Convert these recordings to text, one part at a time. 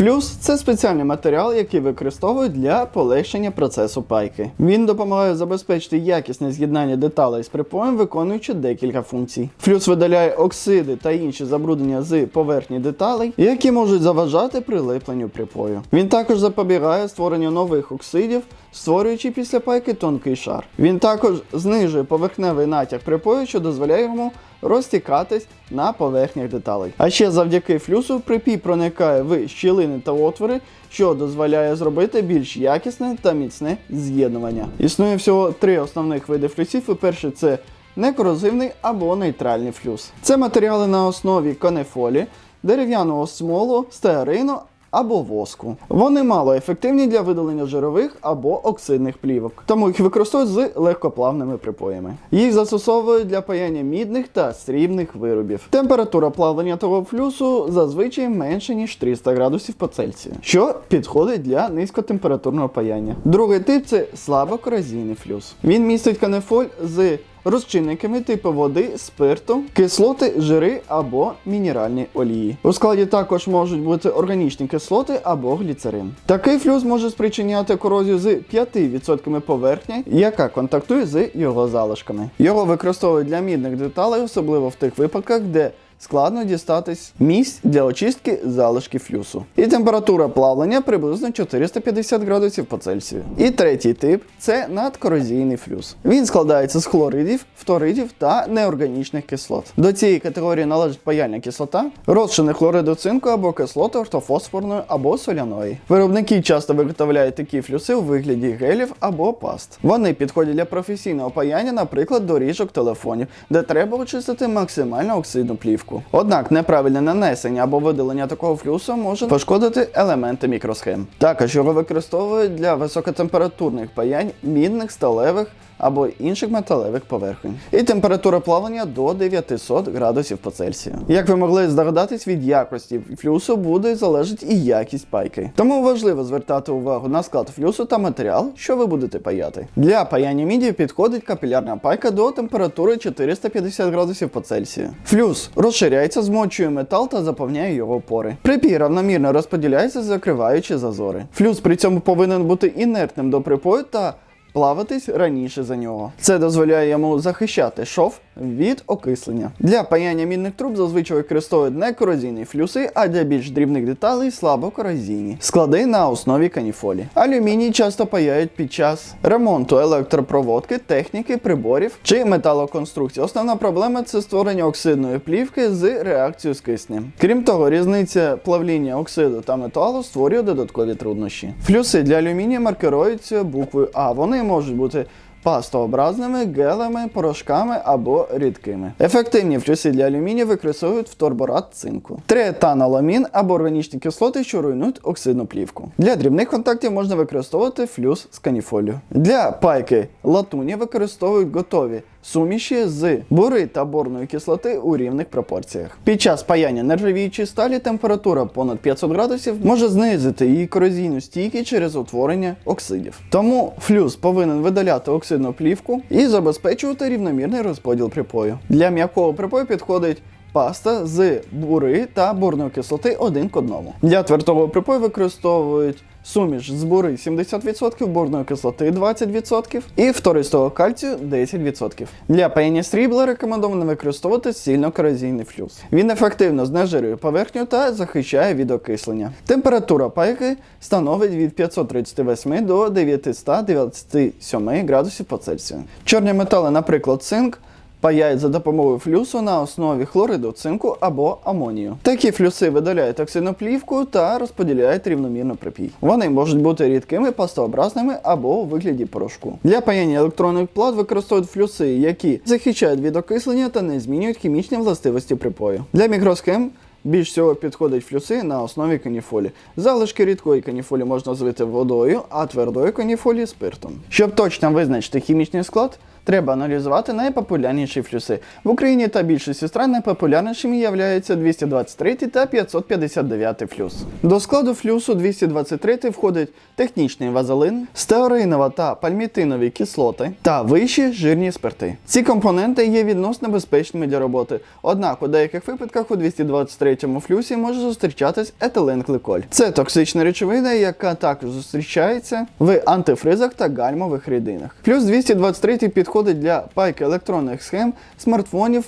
Флюс це спеціальний матеріал, який використовують для полегшення процесу пайки. Він допомагає забезпечити якісне з'єднання деталей з припоєм, виконуючи декілька функцій. Флюс видаляє оксиди та інші забруднення з поверхні деталей, які можуть заважати прилипленню припою. Він також запобігає створенню нових оксидів, створюючи після пайки тонкий шар. Він також знижує поверхневий натяг припою, що дозволяє йому розтікатись на поверхнях деталей. А ще завдяки флюсу припій проникає в щілини та отвори, що дозволяє зробити більш якісне та міцне з'єднування. Існує всього три основних види флюсів. І перший це некорозивний або нейтральний флюс. Це матеріали на основі канефолі, дерев'яного смолу, стеарину або воску. Вони мало ефективні для видалення жирових або оксидних плівок, тому їх використовують з легкоплавними припоями. Їх застосовують для паяння мідних та срібних виробів. Температура плавлення того флюсу зазвичай менше ніж 300 градусів по Цельсію, що підходить для низькотемпературного паяння. Другий тип це слабокорозійний флюс. Він містить канефоль з розчинниками типу води, спирту, кислоти, жири або мінеральні олії. У складі також можуть бути органічні кислоти або гліцерин. Такий флюс може спричиняти корозію з 5% поверхні, яка контактує з його залишками. Його використовують для мідних деталей, особливо в тих випадках, де складно дістатись місць для очистки залишків флюсу. І температура плавлення приблизно 450 градусів по Цельсію. І третій тип це надкорозійний флюс. Він складається з хлоридів, фторидів та неорганічних кислот. До цієї категорії належить паяльна кислота, розчини хлориду цинку або кислоти ортофосфорної або соляної. Виробники часто виготовляють такі флюси у вигляді гелів або паст. Вони підходять для професійного паяння, наприклад, доріжок телефонів, де треба очистити максимально оксидну плівку. Однак неправильне нанесення або видалення такого флюсу може пошкодити елементи мікросхем. Також його використовують для високотемпературних паянь мідних, сталевих або інших металевих поверхонь. І температура плавлення до 900 градусів по Цельсію. Як ви могли здогадатись, від якості флюсу буде залежати і якість пайки. Тому важливо звертати увагу на склад флюсу та матеріал, що ви будете паяти. Для паяння міді підходить капілярна пайка до температури 450 градусів по Цельсію. Флюс розширяється, змочує метал та заповняє його пори. Припій равномірно розподіляється, закриваючи зазори. Флюс при цьому повинен бути інертним до припою та плаватись раніше за нього. Це дозволяє йому захищати шов від окислення. Для паяння мідних труб зазвичай використовують не корозійні флюси, а для більш дрібних деталей слабокорозійні. Склади на основі каніфолі. Алюміній часто паяють під час ремонту електропроводки, техніки, приборів чи металоконструкції. Основна проблема це створення оксидної плівки з реакцією з киснем. Крім того, різниця плавління оксиду та металу створює додаткові труднощі. Флюси для алюмінія маркируються буквою А. Вони можуть бути пастообразними, гелами, порошками або рідкими. Ефективні флюси для алюмінію використовують вторборат цинку, триетаноламін або органічні кислоти, що руйнують оксидну плівку. Для дрібних контактів можна використовувати флюс з каніфолію. Для пайки латуні використовують готові суміші з бури та борної кислоти у рівних пропорціях. Під час паяння нержавіючої сталі температура понад 500 градусів може знизити її корозійну стійкість через утворення оксидів. Тому флюс повинен видаляти оксидну плівку і забезпечувати рівномірний розподіл припою. Для м'якого припою підходить паста з бури та борної кислоти один к одному. Для твердого припою використовують суміш з бури 70%, борної кислоти 20% і фтористого кальцію 10%. Для паяння срібла рекомендовано використовувати сильно-корозійний флюс. Він ефективно знежирює поверхню та захищає від окислення. Температура пайки становить від 538 до 997 градусів по Цельсію. Чорні метали, наприклад, цинк. Паяють за допомогою флюсу на основі хлориду, цинку або амонію. Такі флюси видаляють оксидну плівку та розподіляють рівномірно припій. Вони можуть бути рідкими, пастообразними або у вигляді порошку. Для паяння електронних плат використовують флюси, які захищають від окислення та не змінюють хімічні властивості припою. Для мікросхем більш всього підходять флюси на основі каніфолі. Залишки рідкої каніфолі можна злити водою, а твердої каніфолі спиртом. Щоб точно визначити хімічний склад, треба аналізувати найпопулярніші флюси. В Україні та більшості стран найпопулярнішими являються 223 та 559 флюс. До складу флюсу 223 входить технічний вазелин, стеаринова та пальмітинові кислоти та вищі жирні спирти. Ці компоненти є відносно безпечними для роботи, однак у деяких випадках у 223 флюсі може зустрічатись етиленгликоль. Це токсична речовина, яка також зустрічається в антифризах та гальмових рідинах. Плюс 223 підходить для пайки електронних схем, смартфонів,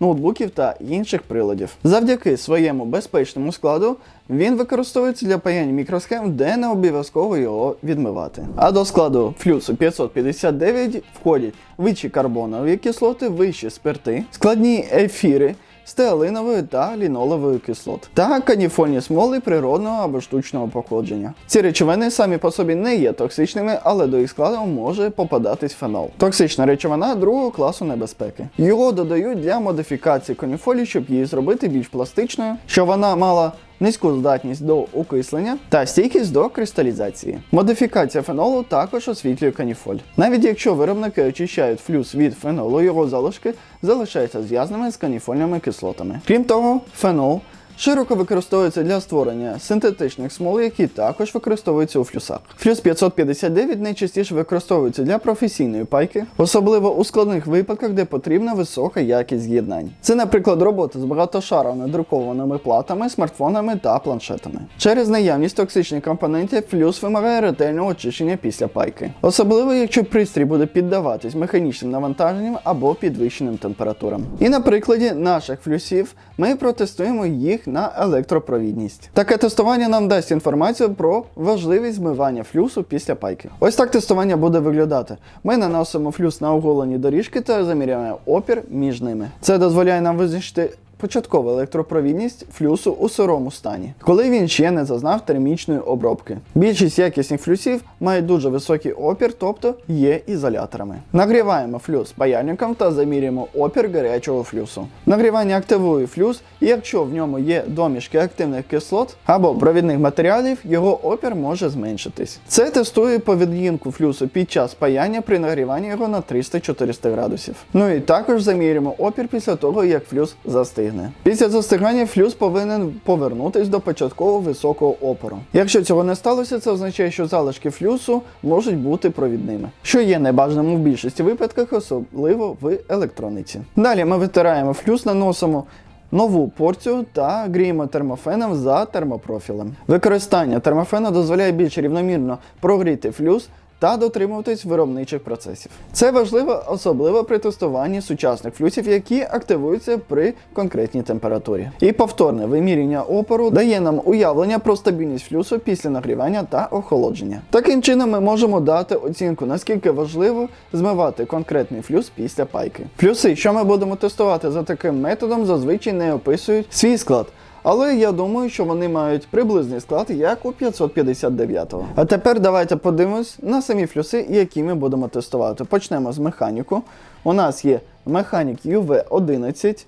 ноутбуків та інших приладів. Завдяки своєму безпечному складу він використовується для паяння мікросхем, де не обов'язково його відмивати. А до складу флюсу 559 входять вищі карбонові кислоти, вищі спирти, складні ефіри. Стеалинової та лінолової кислот та каніфольні смоли природного або штучного походження. Ці речовини самі по собі не є токсичними, але до їх складу може попадатись фенол. Токсична речовина другого класу небезпеки. Його додають для модифікації каніфолі, щоб її зробити більш пластичною, щоб вона мала низьку здатність до окислення та стійкість до кристалізації. Модифікація фенолу також освітлює каніфоль. Навіть якщо виробники очищають флюс від фенолу, його залишки залишаються зв'язними з каніфольними кислотами. Крім того, фенол Широко використовується для створення синтетичних смол, які також використовуються у флюсах. Флюс 559 найчастіше використовується для професійної пайки, особливо у складних випадках, де потрібна висока якість з'єднань. Це, наприклад, робота з багатошаровими друкованими платами, смартфонами та планшетами. Через наявність токсичних компонентів флюс вимагає ретельного очищення після пайки, особливо якщо пристрій буде піддаватись механічним навантаженням або підвищеним температурам. І на прикладі наших флюсів ми протестуємо їх на електропровідність. Таке тестування нам дасть інформацію про важливість змивання флюсу після пайки. Ось так тестування буде виглядати. Ми наносимо флюс на оголені доріжки та заміряємо опір між ними. Це дозволяє нам визначити. Початкова електропровідність флюсу у сирому стані, коли він ще не зазнав термічної обробки. Більшість якісних флюсів мають дуже високий опір, тобто є ізоляторами. Нагріваємо флюс паяльником та замірюємо опір гарячого флюсу. Нагрівання активує флюс, і якщо в ньому є домішки активних кислот або провідних матеріалів, його опір може зменшитись. Це тестує поведінку флюсу під час паяння при нагріванні його на 300-400 градусів. Ну і також замірюємо опір після того, як флюс застигне. Після застигання флюс повинен повернутись до початково високого опору. Якщо цього не сталося, це означає, що залишки флюсу можуть бути провідними, що є небажаним в більшості випадках, особливо в електрониці. Далі ми витираємо флюс, наносимо нову порцію та гріємо термофеном за термопрофілем. Використання термофену дозволяє більш рівномірно прогріти флюс та дотримуватись виробничих процесів. Це важливо особливо при тестуванні сучасних флюсів, які активуються при конкретній температурі. І повторне вимірювання опору дає нам уявлення про стабільність флюсу після нагрівання та охолодження. Таким чином ми можемо дати оцінку, наскільки важливо змивати конкретний флюс після пайки. Флюси, що ми будемо тестувати за таким методом, зазвичай не описують свій склад. Але я думаю, що вони мають приблизний склад, як у 559-го. А тепер давайте подивимось на самі флюси, які ми будемо тестувати. Почнемо з механіку. У нас є механік UV11,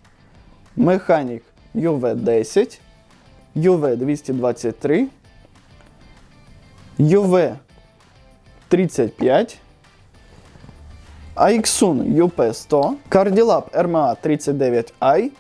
механік UV10, UV223, UV35, AXUN UP100, Cardilab RMA 39i,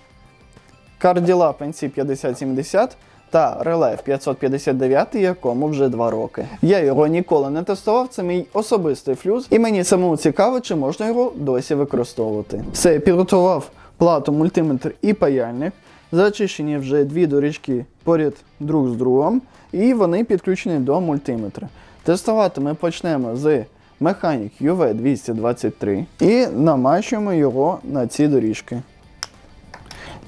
Cardilab NC5070 та Relay 559, якому вже 2 роки. Я його ніколи не тестував, це мій особистий флюс, і мені самому цікаво, чи можна його досі використовувати. Все, я підготував плату, мультиметр і паяльник. Зачищені вже дві доріжки поряд друг з другом, і вони підключені до мультиметра. Тестувати ми почнемо з Mechanic UV223 і намащуємо його на ці доріжки.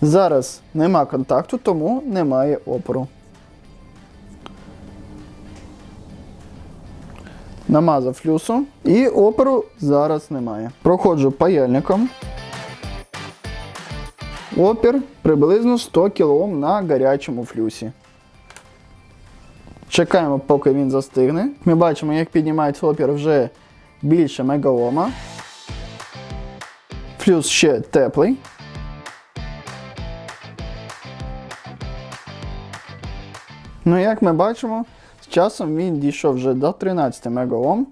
Зараз нема контакту, тому немає опору. Намазав флюсу і опору зараз немає. Проходжу паяльником. Опір приблизно 100 кОм на гарячому флюсі. Чекаємо, поки він застигне. Ми бачимо, як піднімається опір вже більше мегаома. Флюс ще теплий. Ну, як ми бачимо, з часом він дійшов вже до 13 мегаом.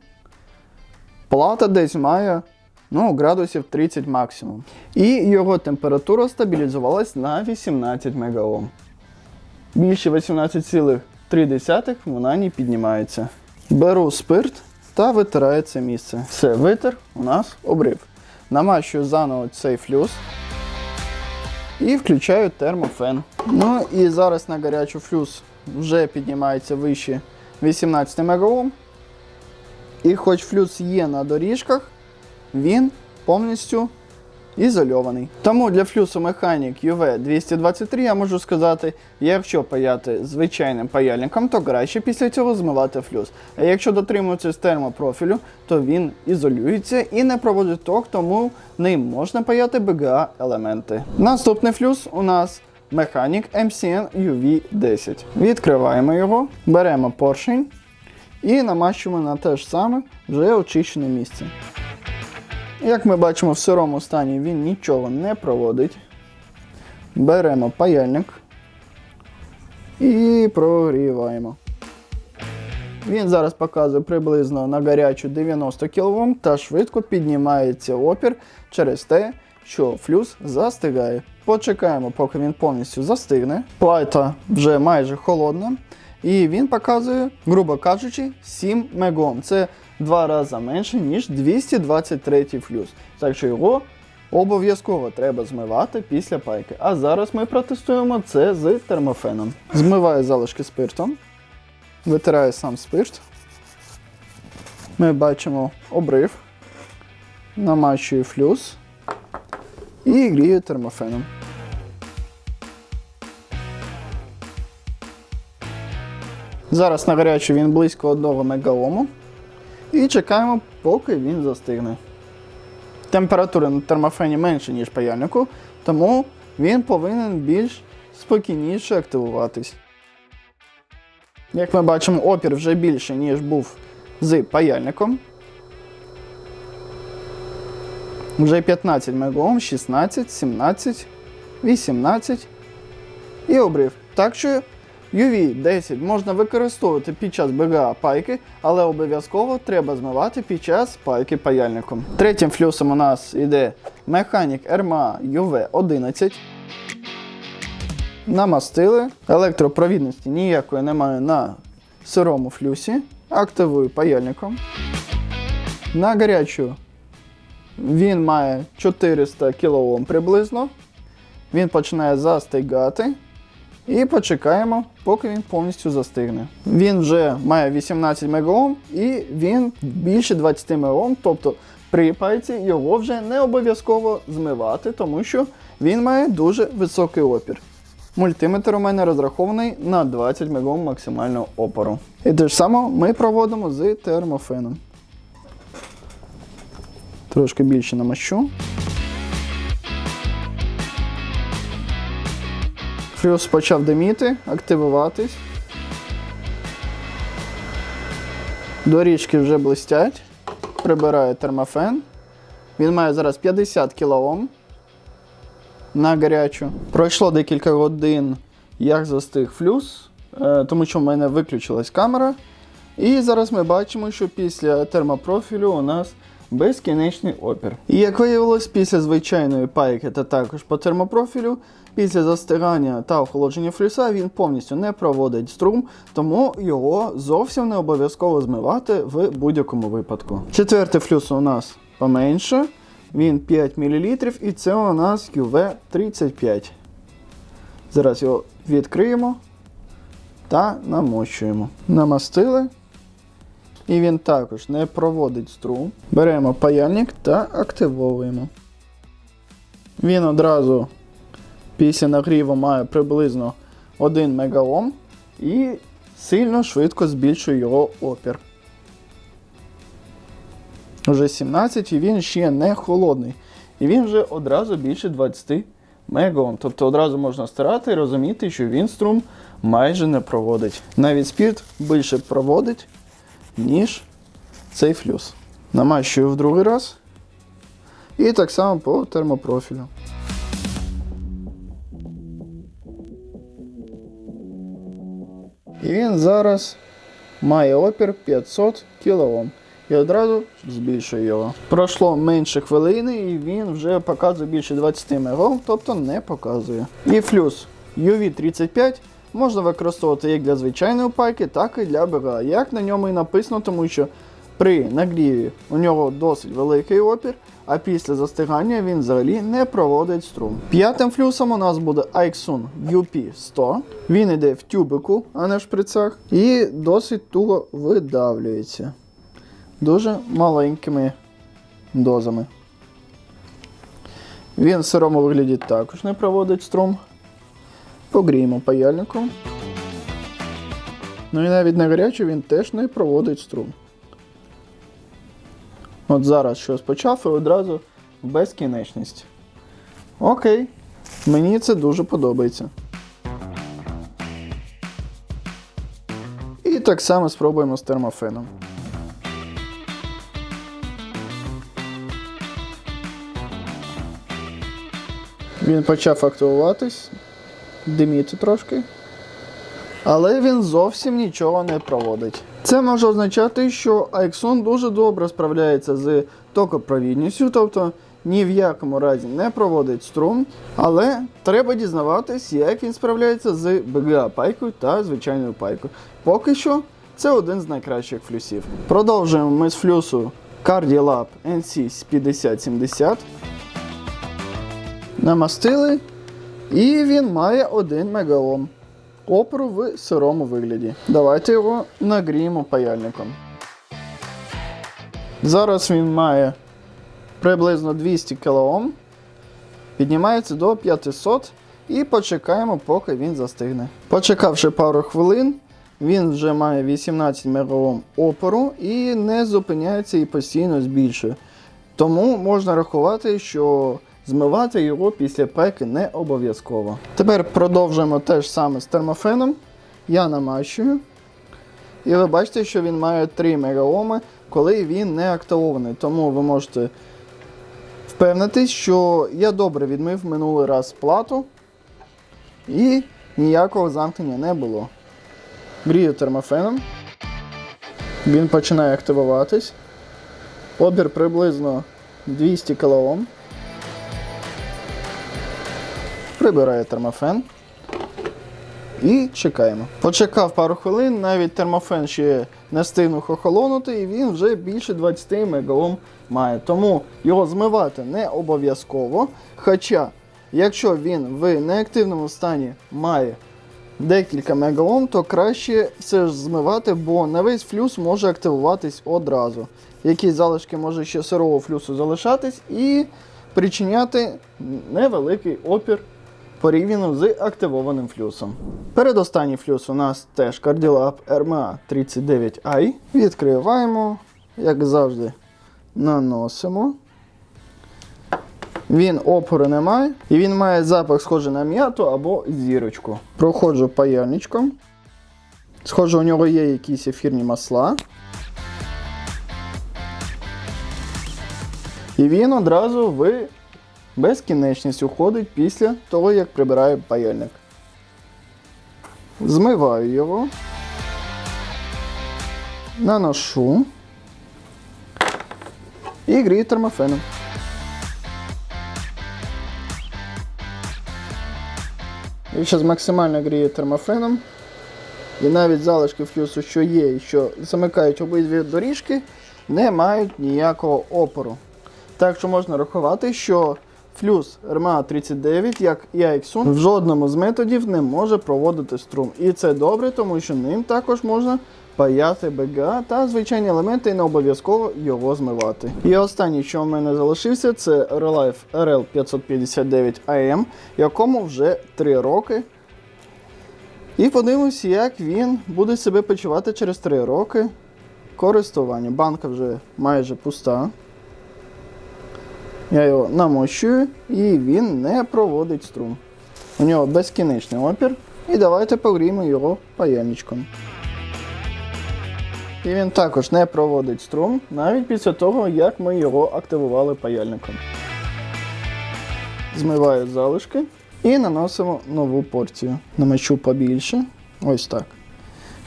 Плата десь має ну, градусів 30 максимум. І його температура стабілізувалась на 18 МГОм. Більше 18,3 вона не піднімається. Беру спирт та витираю це місце. Все, витер у нас обрив. Намащую заново цей флюс і включаю термофен. Ну і зараз на гарячу флюс вже піднімається вище 18 МГОм. І хоч флюс є на доріжках, він повністю ізольований. Тому для флюсу механік UV223 я можу сказати, якщо паяти звичайним паяльником, то краще після цього змивати флюс. А якщо дотримуватися з термопрофілю, то він ізолюється і не проводить ток, тому ним можна паяти BGA елементи. Наступний флюс у нас механік MCN UV10. Відкриваємо його, беремо поршень і намащуємо на те ж саме вже очищене місце. Як ми бачимо, в сирому стані він нічого не проводить. Беремо паяльник і прогріваємо. Він зараз показує приблизно на гарячу 90 кВт та швидко піднімається опір через те, що флюс застигає. Почекаємо, поки він повністю застигне. Плайта вже майже холодна. І він показує, грубо кажучи, 7 мегом. Це два рази менше, ніж 223 флюс. Так що його обов'язково треба змивати після пайки. А зараз ми протестуємо це з термофеном. Змиваю залишки спиртом, витираю сам спирт. Ми бачимо обрив, намащую флюс і грію термофеном. Зараз на гарячу він близько 1 мегаому. І чекаємо, поки він застигне. Температура на термофені менше, ніж паяльнику, тому він повинен більш спокійніше активуватись. Як ми бачимо, опір вже більше, ніж був з паяльником. Вже 15 мегаом, 16, 17, 18 і обрив. Так що UV10 можна використовувати під час БГА пайки, але обов'язково треба змивати під час пайки паяльником. Третім флюсом у нас йде механік RMA UV11. Намастили. Електропровідності ніякої немає на сирому флюсі. Активую паяльником. На гарячу він має 400 кОм приблизно. Він починає застигати. І почекаємо, поки він повністю застигне. Він вже має 18 МОм і він більше 20 МОм, тобто при пайці його вже не обов'язково змивати, тому що він має дуже високий опір. Мультиметр у мене розрахований на 20 МОм максимального опору. І те ж саме ми проводимо з термофеном. Трошки більше намащу. Флюс почав диміти, активуватись. Доріжки вже блистять. Прибираю термофен. Він має зараз 50 кОм на гарячу. Пройшло декілька годин, як застиг флюс, е, тому що в мене виключилась камера. І зараз ми бачимо, що після термопрофілю у нас безкінечний опір. І як виявилось, після звичайної пайки та також по термопрофілю, після застигання та охолодження флюса він повністю не проводить струм, тому його зовсім не обов'язково змивати в будь-якому випадку. Четвертий флюс у нас поменше, він 5 мл і це у нас QV35. Зараз його відкриємо та намочуємо. Намастили. І він також не проводить струм. Беремо паяльник та активовуємо. Він одразу після нагріву має приблизно 1 МОм і сильно швидко збільшує його опір. Вже 17 і він ще не холодний. І він вже одразу більше 20 МОм. Тобто одразу можна стирати і розуміти, що він струм майже не проводить. Навіть спірт більше проводить, ніж цей флюс. Намащую в другий раз. І так само по термопрофілю. І він зараз має опір 500 кОм. і одразу збільшую його. Пройшло менше хвилини, і він вже показує більше 20 МГ, тобто не показує. І флюс UV35 можна використовувати як для звичайної пайки, так і для БГА. Як на ньому і написано, тому що при нагріві у нього досить великий опір, а після застигання він взагалі не проводить струм. П'ятим флюсом у нас буде Aixun UP100. Він йде в тюбику, а не в шприцах, і досить туго видавлюється. Дуже маленькими дозами. Він в сирому вигляді також не проводить струм. Погріємо паяльником. Ну і навіть на гарячу він теж не проводить струм. От зараз щось почав і одразу безкінечність. Окей, мені це дуже подобається. І так само спробуємо з термофеном. Він почав активуватись, диміти трошки. Але він зовсім нічого не проводить. Це може означати, що Айксон дуже добре справляється з токопровідністю, тобто ні в якому разі не проводить струм, але треба дізнаватись, як він справляється з BGA пайкою та звичайною пайкою. Поки що це один з найкращих флюсів. Продовжуємо ми з флюсу Cardiolab NC 5070. Намастили, і він має 1 мегаом опору в сирому вигляді. Давайте його нагріємо паяльником. Зараз він має приблизно 200 кОм, піднімається до 500 і почекаємо, поки він застигне. Почекавши пару хвилин, він вже має 18 МОм опору і не зупиняється і постійно збільшує. Тому можна рахувати, що змивати його після пеки не обов'язково. Тепер продовжуємо те ж саме з термофеном. Я намащую. І ви бачите, що він має 3 мегаоми, коли він не активований. Тому ви можете впевнитись, що я добре відмив минулий раз плату і ніякого замкнення не було. Грію термофеном. Він починає активуватись. Обір приблизно 200 кОм. Прибирає термофен. І чекаємо. Почекав пару хвилин, навіть термофен ще не встигнув охолонути, і він вже більше 20 мегаом має. Тому його змивати не обов'язково. Хоча, якщо він в неактивному стані має декілька мегаом, то краще все ж змивати, бо не весь флюс може активуватись одразу. Якісь залишки може ще сирого флюсу залишатись і причиняти невеликий опір порівняно з активованим флюсом. Передостанній флюс у нас теж Cardilab RMA 39i. Відкриваємо, як завжди, наносимо. Він опору не має, і він має запах схожий на м'яту або зірочку. Проходжу паяльничком. Схоже, у нього є якісь ефірні масла. І він одразу в безкінечність уходить після того, як прибираю паяльник. Змиваю його, наношу і грію термофеном. І зараз максимально грію термофеном. І навіть залишки флюсу, що є і що замикають обидві доріжки, не мають ніякого опору. Так що можна рахувати, що флюс RMA 39, як і Aixun, в жодному з методів не може проводити струм. І це добре, тому що ним також можна паяти BGA та звичайні елементи і не обов'язково його змивати. І останній, що в мене залишився, це Relife RL559AM, якому вже 3 роки. І подивимось, як він буде себе почувати через 3 роки користування. Банка вже майже пуста. Я його намощую і він не проводить струм. У нього безкінечний опір. І давайте погріємо його паяльничком. І він також не проводить струм навіть після того, як ми його активували паяльником. Змиваю залишки і наносимо нову порцію. Намочу побільше. Ось так.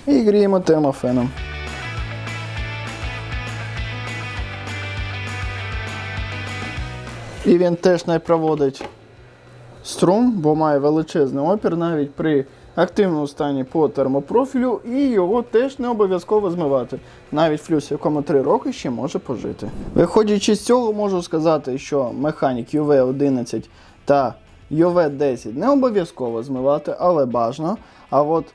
І гріємо термофеном. І він теж не проводить струм, бо має величезний опір навіть при активному стані по термопрофілю, і його теж не обов'язково змивати. Навіть флюс, якому 3 роки ще може пожити. Виходячи з цього, можу сказати, що механік UV11 та UV10 не обов'язково змивати, але бажано. А от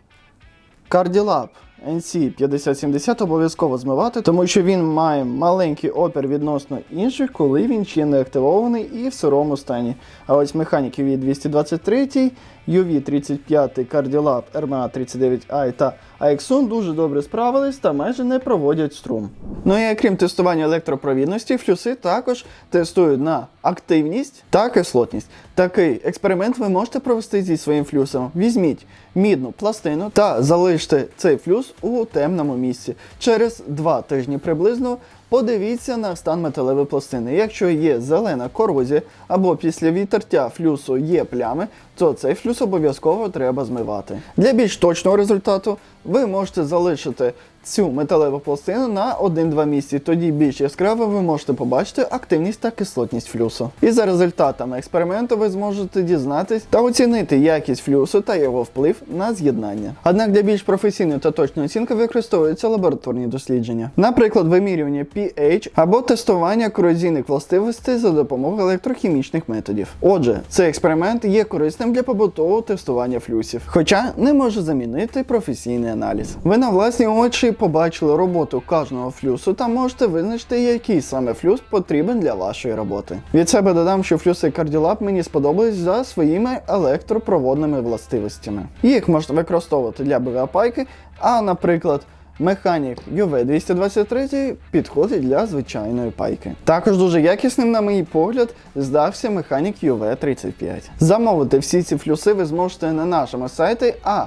Карділаб NC5070 обов'язково змивати, тому що він має маленький опір відносно інших, коли він ще не активований і в сирому стані. А ось механік UV223, UV35 Cardilab RMA39i та та AXON дуже добре справились та майже не проводять струм. Ну і крім тестування електропровідності, флюси також тестують на активність та кислотність. Такий експеримент ви можете провести зі своїм флюсом. Візьміть мідну пластину та залиште цей флюс у темному місці. Через два тижні приблизно подивіться на стан металевої пластини. Якщо є зелена корозія або після відтертя флюсу є плями, то цей флюс обов'язково треба змивати. Для більш точного результату ви можете залишити цю металеву пластину на 1-2 місяці. Тоді більш яскраво ви можете побачити активність та кислотність флюсу. І за результатами експерименту ви зможете дізнатись та оцінити якість флюсу та його вплив на з'єднання. Однак для більш професійної та точної оцінки використовуються лабораторні дослідження, наприклад, вимірювання pH або тестування корозійних властивостей за допомогою електрохімічних методів. Отже, цей експеримент є корисним для побутового тестування флюсів, хоча не може замінити професійний аналіз. Ви на власні очі побачили роботу кожного флюсу та можете визначити, який саме флюс потрібен для вашої роботи. Від себе додам, що флюси Cardilab мені сподобались за своїми електропроводними властивостями. Їх можна використовувати для БВА-пайки, а, наприклад, Механік UV223 підходить для звичайної пайки. Також дуже якісним, на мій погляд, здався механік UV35. Замовити всі ці флюси ви зможете на нашому сайті, а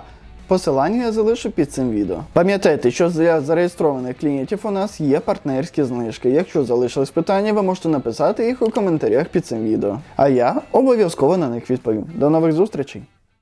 посилання я залишу під цим відео. Пам'ятайте, що для зареєстрованих клієнтів у нас є партнерські знижки. Якщо залишились питання, ви можете написати їх у коментарях під цим відео. А я обов'язково на них відповім. До нових зустрічей!